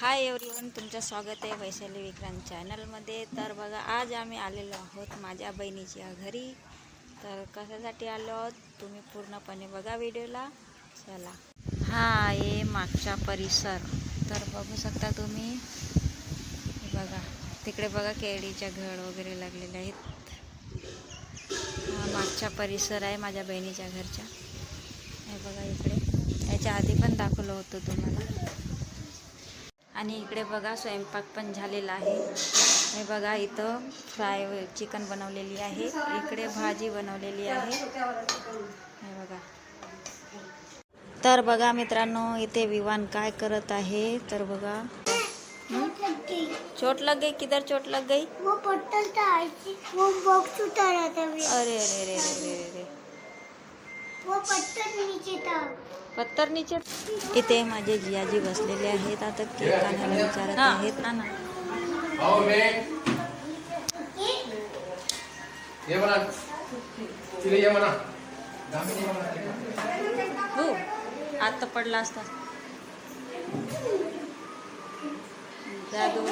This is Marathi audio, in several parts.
हाय एवरीवन तुमचं स्वागत आहे वैशाली विक्रांत चॅनलमध्ये तर बघा आज आम्ही आलेलो आहोत माझ्या बहिणीच्या घरी. तर कशासाठी आलो आहोत? तुम्ही पूर्णपणे बघा व्हिडिओला. चला. हा आहे मागचा परिसर. तर बघू शकता तुम्ही. बघा. तिकडे बघा केळीच्या घड वगैरे लागलेले आहेत. हा मागचा परिसर आहे माझ्या बहिणीच्या घरच्या हे बघा इकडे. याच्या आधी पण दाखवलं होतं तुम्हाला. आणि इकडे बघा स्वयंपाक पण झालेला आहे. हे बघा इथं फ्राय चिकन बनवलेली आहे. इकडे भाजी बनवलेली आहे. हे बघा. तर बघा मित्रांनो इथे विवान काय करत आहे? तर बघा? चोट लग गई? किधर चोट लग गई? वो पत्थर था वो बॉक्स उतारा था अरे अरे अरे अरे अरे अरे वो पत्थर नीचे था पत्तर नीचे इथे माझे जियाजी बसलेले आहेत. आता केक आणायला विचारत आहेत. ना. म्हणा. हो आता पडला असता. जादू.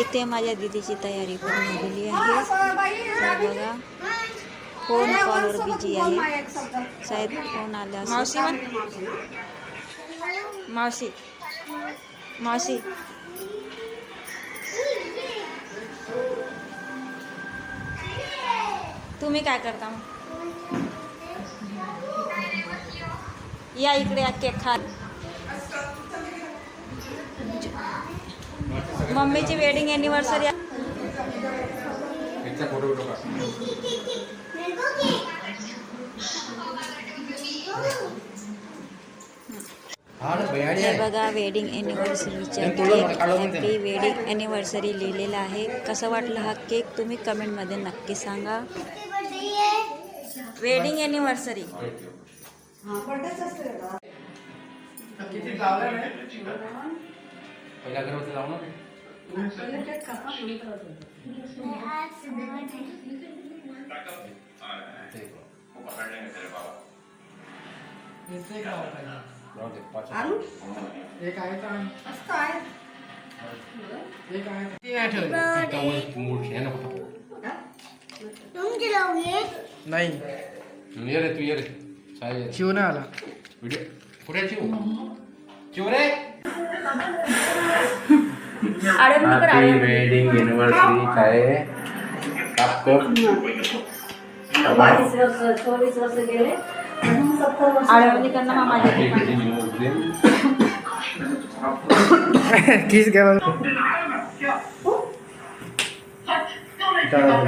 इथे माझ्या दिदीची तयारी पण झालेली आहे. तर बघा फोन कॉलवर बिजी आहे. साहेब फोन आला मावशी मावशी. मावशी. तुम्ही काय करता मग? या इकडे या केक खा. मम्मीची वेडिंग आहे. बघा वेडिंग तुला केक. हॅपी वेडिंग अॅनिव्हर्सरी लिहिलेला आहे. कसं वाटलं हा केक तुम्ही कमेंटमध्ये नक्की सांगा. है वेडिंग अॅनिव्हर्सरी किती लावलं पहिला अगरबत्ती लाव ना. जाऊ दे, पाच. जलाओगे नाही. ये रे तू ये रे. साहेब ये. रे. शिव नाही आला. व्हिडिओ कुठे आहे चिव चिव रे. हॅपी वेडिंग अॅनिव्हर्सरी काय आळवणी करणं मा माझ्या हॅपी वेडिंग अॅनिव्हर्सरी किस घ्या.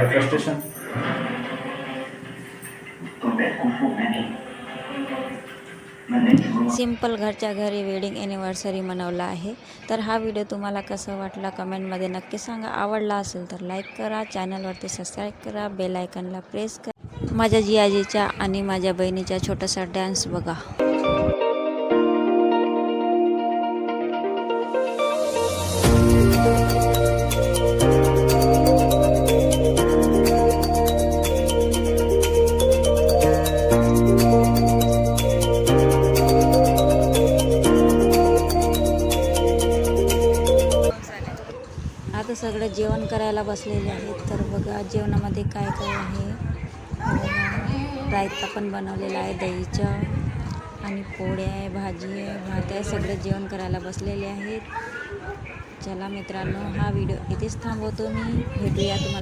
फ्रस्ट्रेशन सिंपल घरच्या घरी वेडिंग ॲनिव्हर्सरी मनवला आहे. तर हा व्हिडिओ तुम्हाला कसा वाटला कमेंटमध्ये नक्की सांगा. आवडला असेल तर लाईक करा चॅनलवरती सबस्क्राईब करा बेल आयकनला प्रेस करा. माझ्या जियाजीच्या आणि माझ्या बहिणीचा छोटासा डान्स बघा. आता जेवण करायला बसलेले आहेत. तर बघा जेवणामध्ये काय काय आहे? रायता पण बनवलेला आहे दहीच्या आणि पोळ्या आहे भाजी आहे भात आहे सगळं जेवण करायला बसलेले आहेत. चला मित्रांनो हा व्हिडिओ इथेच थांबवतो मी. भेटूया तुम्हाला.